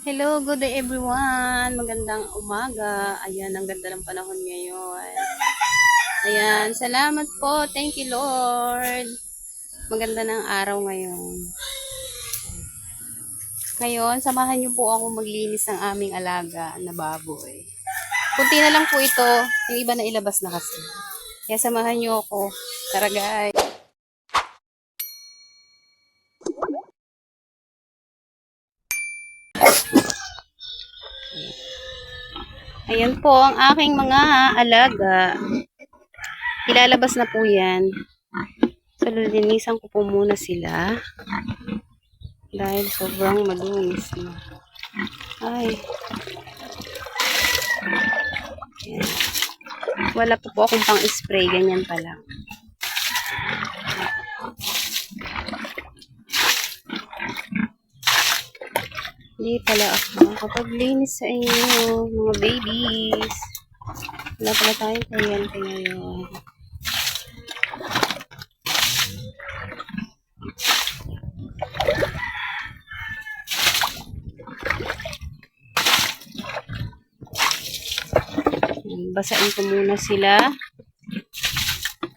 Hello, good day everyone. Magandang umaga. Ayan, ang ganda ng panahon ngayon. Ayan, salamat po. Thank you, Lord. Maganda ng araw ngayon. Ngayon, samahan niyo po ako maglinis ng aming alaga na baboy. Kunti na lang po ito. Yung iba na ilabas na kasi. Kaya samahan niyo ako. Tara guys. Ayan po ang aking mga alaga. Ilalabas na po yan. So, lilinisan ko po muna sila. Dahil sobrang malunis na. Ay. Ayan. Wala po po akong pang-spray. Ganyan pa lang. Hindi pala ako makapaglinis sa inyo, mga babies. Wala pala tayong kuryente ngayon. Basain ko muna sila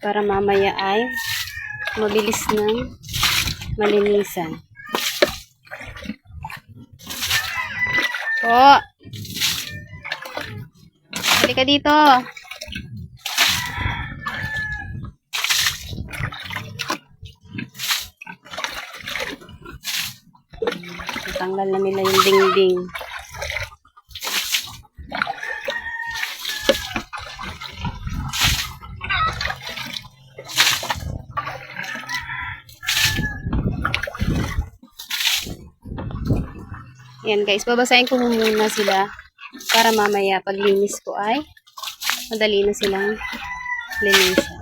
para mamaya ay mabilis ng malinisan. Po. Halika dito. Tanggal na nila yung dingding. Yan guys, babasahin ko muna sila para mamaya paglinis ko ay madali na silang linisan.